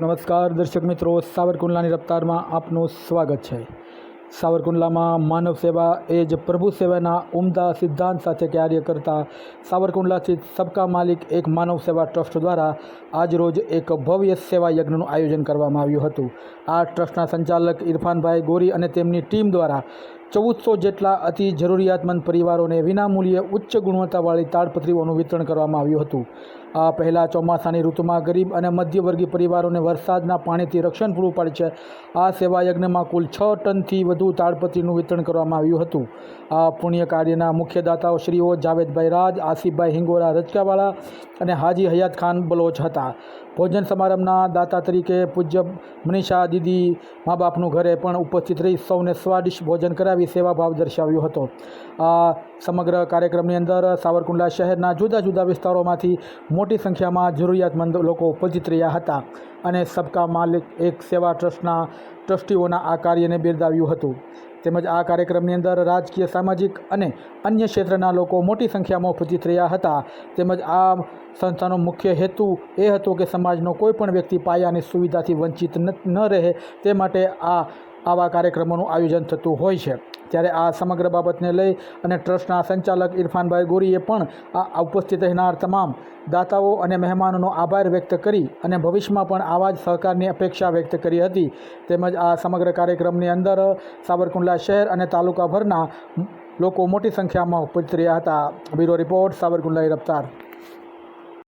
નમસ્કાર દર્શક મિત્રો, સાવરકુંડલાની રફતારમાં આપનું સ્વાગત છે. સાવરકુંડલામાં માનવ સેવા એ જ પ્રભુ સેવાના ઉમદા સિદ્ધાંત સાથે કાર્ય કરતા સાવરકુંડલા સ્થિત સબકા માલિક એક માનવ સેવા ટ્રસ્ટ દ્વારા આજરોજ એક ભવ્ય સેવા યજ્ઞનું આયોજન કરવામાં આવ્યું હતું. આ ટ્રસ્ટના સંચાલક ઇરફાનભાઈ ગોરી અને તેમની ટીમ દ્વારા ચૌદસો જેટલા અતિ જરૂરિયાતમંદ પરિવારોને વિનામૂલ્યે ઉચ્ચ ગુણવત્તાવાળી તાડપત્રીઓનું વિતરણ કરવામાં આવ્યું હતું. આ પહેલાં ચોમાસાની ઋતુમાં ગરીબ અને મધ્યવર્ગીય પરિવારોને વરસાદના પાણીથી રક્ષણ પૂરું પાડે છે. આ સેવા યજ્ઞમાં કુલ છ ટનથી વધુ તાડપત્રીનું વિતરણ કરવામાં આવ્યું હતું. આ પુણ્ય કાર્યના મુખ્ય દાતાઓ શ્રીઓ જાવેદભાઈ રાજ, આસિફભાઈ હિંગોરા રચકાવાળા અને હાજી હયાત ખાન બલોચ હતા. ભોજન સમારંભના દાતા તરીકે પૂજ્ય મનીષા દીદી મા બાપનું ઘરે પણ ઉપસ્થિત રહી સૌને સ્વાદિષ્ટ ભોજન કરાવી સેવાભાવ દર્શાવ્યો હતો. આ સમગ્ર કાર્યક્રમની અંદર સાવરકુંડલા શહેરના જુદા જુદા વિસ્તારોમાંથી મોટી સંખ્યામાં જરૂરિયાતમંદ લોકો ઉપસ્થિત રહ્યા હતા અને સબકા માલિક, એક સેવા ટ્રસ્ટના ટ્રસ્ટીઓના આ કાર્યને બિરદાવ્યું હતું. તેમજ આ કાર્યક્રમની અંદર રાજકીય, સામાજિક અને અન્ય ક્ષેત્રના લોકો મોટી સંખ્યામાં ઉપસ્થિત રહ્યા હતા. તેમજ આ સંસ્થાનો મુખ્ય હેતુ એ હતો કે સમાજનો કોઈ પણ વ્યક્તિ પાયાની સુવિધાથી વંચિત ન રહે તે માટે આ આવા કાર્યક્રમોનું આયોજન થતું હોય છે. ત્યારે આ સમગ્ર બાબતને લઈ અને ટ્રસ્ટના સંચાલક ઇરફાનભાઈ ગોરીએ પણ આ ઉપસ્થિત રહેનાર તમામ દાતાઓ અને મહેમાનોનો આભાર વ્યક્ત કરી અને ભવિષ્યમાં પણ આવા જ સહકારની અપેક્ષા વ્યક્ત કરી હતી. તેમજ આ સમગ્ર કાર્યક્રમની અંદર સાવરકુંડલા શહેર અને તાલુકાભરના લોકો મોટી સંખ્યામાં ઉપસ્થિત રહ્યા હતા. Bureau report, Savarkundla રફતાર